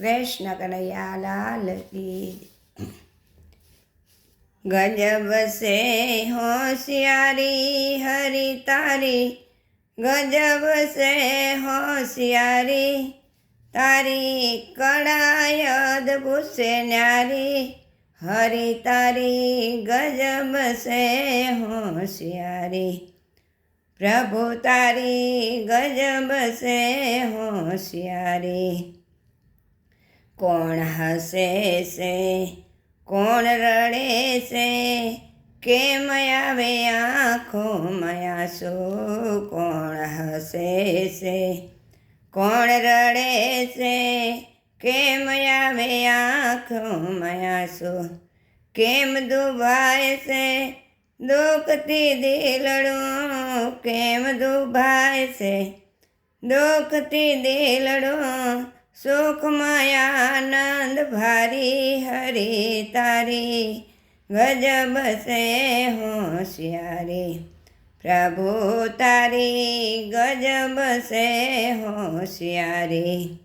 કૃષ્ણ કનૈયા લાલ કી ગજબ સે હોશિયારી, હરી તારી. ગજબ સે હોશિયારી, તારી કડાયદ ભૂસે ન્યારી. હરી તારી, ગજબ સે હોશિયારી. પ્રભુ તારી, ગજબ સે હોશિયારી. કોણ હસે છે કોણ રડે છે કેમ આવે આંખો મયાસો કોણ હસે છે કોણ રડે છે કેમ આવે આંખો મયાસો કેમ દુભાય છે દુઃખથી દિલડું કેમ દુભાય છે દુઃખથી દિલડું સુખમયાનંદ ભારી હરે તારી ગજબ સે હોશિયારી પ્રભુ તારી ગજબ સે હોશિયારી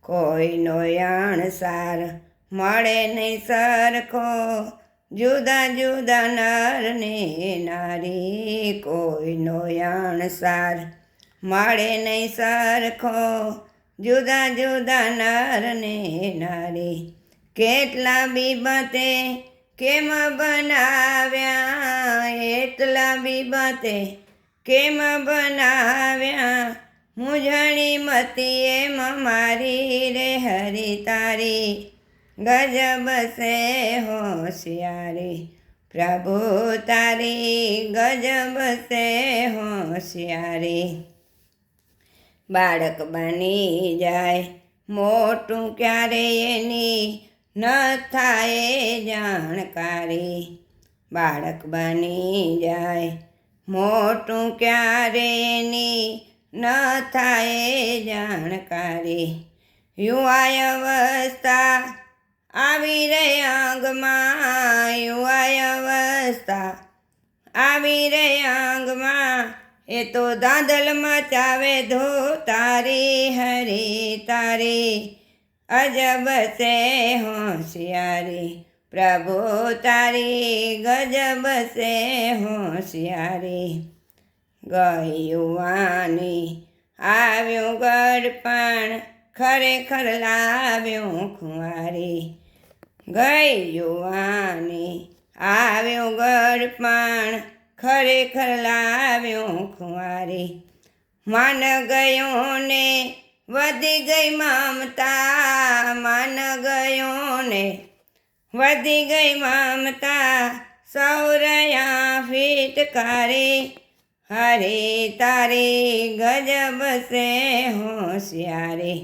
કોઈનો અણસાર મળે નહીં સરખો, જુદા જુદા નર ને નારી. કોઈનો અણસાર મળે નહીં સરખો જુદા જુદા નારને નારી કેટલા બીબતે કેમ બનાવ્યા? એટલા બીબતે કેમ બનાવ્યા? મુજણી મતી એમ મારી રે હરી તારી, ગજબ સે હોશિયારી. પ્રભુ તારી ગજબ સે હોશિયારી. બાળક બની જાય. મોટું ક્યારે એની ન થાય જાણકારી. બાળક બની જાય. મોટું ક્યારે એની ન થાય જાણકારી. યુવાય અવસ્થા આવી રે અંગમાં યુવાય અવસ્થા આવી રે એ તો દાદલ મચાવે ધો, તારી હરી, તારી અજબ સે હોશિયારી. પ્રભુ, તારી ગજબ સે હોશિયારી. ગઈ યુવાની આવ્યું ગડપણ ખરેખર લાવ્યું ખુવારી. ગઈ યુવાની આવ્યું ગડપણ ખરેખર લાવ્યું ખુવારી માન ગયો ને વધી ગઈ મમતા, માન ગયો ને વધી ગઈ મમતા, સૌરયા ફીટકારી હરે તારી ગજબ સે હોશિયારી.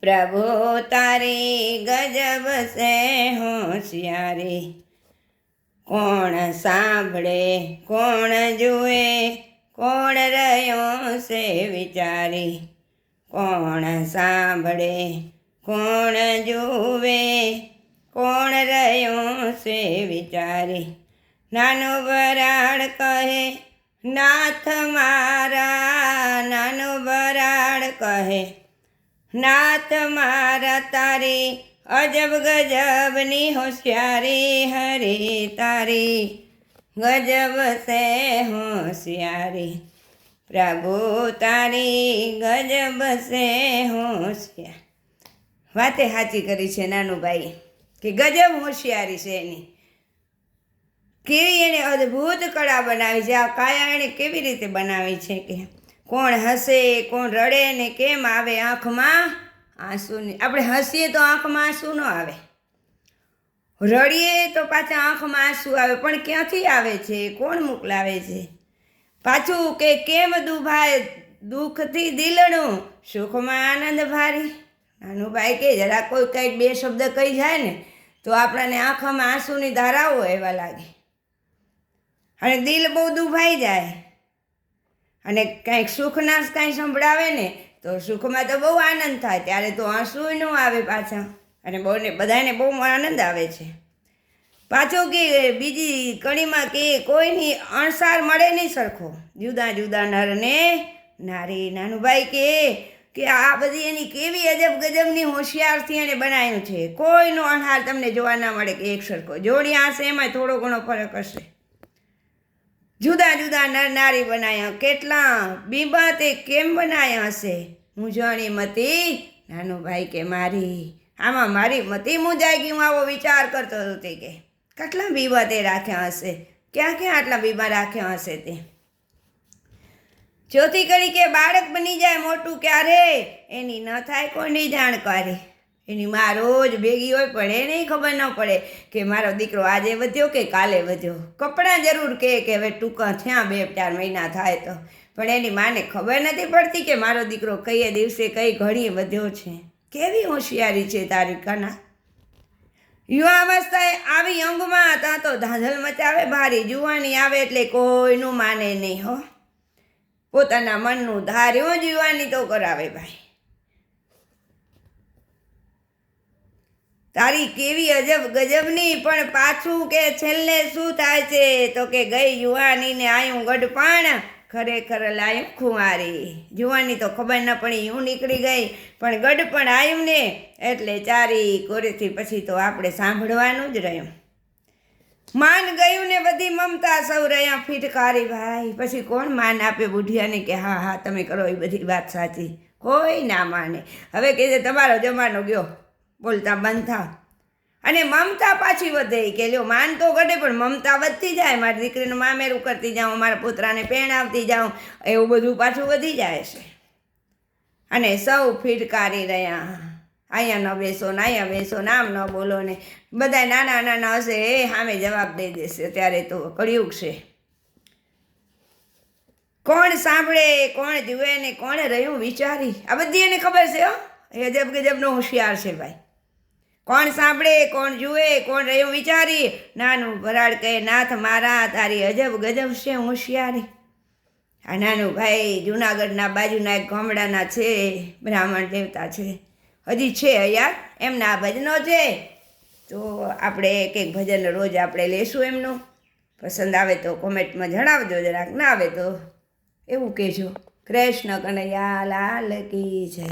પ્રભુ તારી ગજબ સે હોશિયારી. કોણ સાંભળે, કોણ જુએ, કોણ રહ્યો છે વિચારી? કોણ સાંભળે, કોણ જુએ, કોણ રહ્યો છે વિચારી? નાનો બરાડ કહે, નાથ મારા, નાનો બરાડ કહે, નાથ મારા તારી અજબ ગજબની હોશિયારી, હરે તારી. ગજબ સે હોશિયારી. પ્રભુ તારી ગજબ સે હોશિયાર વાતે સાચી કરી છે નાનુભાઈ, કે ગજબ હોશિયારી છે એની. કેવી એણે અદ્ભુત કળા બનાવી છે, આ કાયા એણે કેવી રીતે બનાવી છે કે? કોણ હસે, કોણ રડે ને કેમ આવે આંખમાં? આંસુ ને આપણે હસીએ તો આંખમાં આંસુ ન આવે. રડીએ તો પાછા આંખમાં આંસુ આવે, પણ ક્યાંથી આવે છે? કોણ મોકલાવે છે? પાછું કે કેમ દુભાય, દુઃખથી દિલણું, સુખમાં આનંદ ભારી? નાનું ભાઈ કે, જરા કોઈ કંઈક બે શબ્દ કહી જાય ને, તો આપણને આંખમાં આંસુની ધારાઓ એવા લાગે. અને દિલ બહુ દુભાઈ જાય. અને કંઈક સુખના કાંઈ સંભળાવે ને તો સુખમાં તો બહુ આનંદ થાય, ત્યારે તો આંસુ ન આવે પાછા. અને બહુને, બધાને બહુ આનંદ આવે છે. પાછો કે બીજી કડીમાં કે કોઈની અણસાર મળે નહીં સરખો. જુદા જુદા નરને, નારી નાનુભાઈ કે કે આ બધી એની કેવી અજબ ગજબની હોશિયારથી એણે બનાવ્યું છે. કોઈનો અણહાર તમને જોવા ના મળે કે એક સરખો. જોડી આશે એમાં થોડો ઘણો ફરક હશે. જુદા જુદા નર નારી બનાવ્યા કેટલા? બીબા તે કેમ બનાવ્યા હશે? હું જાણી મતી, નાનો ભાઈ કે મારી, આમાં મારી મતી મુંજાઈ ગઈ, હું આવો વિચાર કરતો હતો તે કે, કેટલા બીબા તે રાખ્યા હશે? ક્યાં ક્યાં આટલા બીબા રાખ્યા હશે તે? જ્યોતિ કરી કે, બાળક બની જાય મોટું ક્યારે? એની ન થાય કોઈની જાણકારી. એની માં રોજ ભેગી હોય પણ એને ખબર ન પડે કે મારો દીકરો આજે વધ્યો કે કાલે વધ્યો. કપડાં જરૂર કહે કે હવે ટૂંકા થયા બે ચાર મહિના થાય તો. પણ એની માને ખબર નથી પડતી કે મારો દીકરો કઈએ દિવસે કઈ ઘડીએ વધ્યો છે. કેવી હોશિયારી છે તારી કના? યુવાવસ્થાએ આવી અંગમાં ત્યાં તો ધાંધલ મચાવે, ભારી જુવાની આવે એટલે કોઈનું માને નહીં હો. પોતાના મનનું ધાર્યું જ યુવાની તો કરાવે ભાઈ. તારી કેવી અજબ ગજબની, પણ પાછું કે છેલ્લે શું થાય છે? તો કે ગઈ યુવાનીને આયું ગઢપાણ, ખરેખર લાયું ખુવારી. જુવાની તો ખબર ન પડી હું નીકળી ગઈ. પણ ગઢ પણ આવ્યું ને એટલે ચારી કોરેથી પછી તો આપણે સાંભળવાનું જ રહ્યું. માન ગયું ને બધી મમતા સૌ રહ્યા ફિટકારી ભાઈ. પછી કોણ માન આપે બુઢિયાને કે હા હા, તમે કરો એ બધી વાત સાચી? કોઈ ના માને. હવે કે તમારો જમાનો ગયો. બોલતા બંધ. અને મમતા પાછી વધે. કે, લ્યો, માન તો ઘટે, પણ મમતા વધતી જાય. મારી દીકરીનું મામેરું કરતી જાઉં, મારા પુત્રાને પહેણાવતી જાઉં, એવું બધું પાછું વધી જાય છે. અને સૌ ફિટકારી રહ્યા. અહીંયા ન બેસો ને, અહીંયા બેસો ને, આમ ન બોલો ને. બધા નાના નાના હશે, એ સામે જવાબ દઈ દેશે. ત્યારે તો કળિયુગ છે. કોણ સાંભળે? કોણ જુએ ને? કોણે રહ્યું વિચારી? આ બધી એને ખબર છે, હો. એ અજબ ગજબનો હોશિયાર છે ભાઈ. કોણ સાંભળે, કોણ જુએ, કોણ રહ્યું વિચારી? નાનું ભરાડ કહે, નાથ મારા, તારી અજબ ગજબ છે હોશિયારી. આ નાનું ભાઈ જુનાગઢના બાજુના એક ગામડાના છે, બ્રાહ્મણ દેવતા છે. હજી છે અહીંયા એમના ભજનો છે. તો આપણે એક એક ભજન રોજ આપણે લેશું એમનું. પસંદ આવે તો કોમેન્ટમાં જણાવજો જરાક, ના આવે તો એવું કહેજો. કૃષ્ણ કનૈયા લાલ કી જય.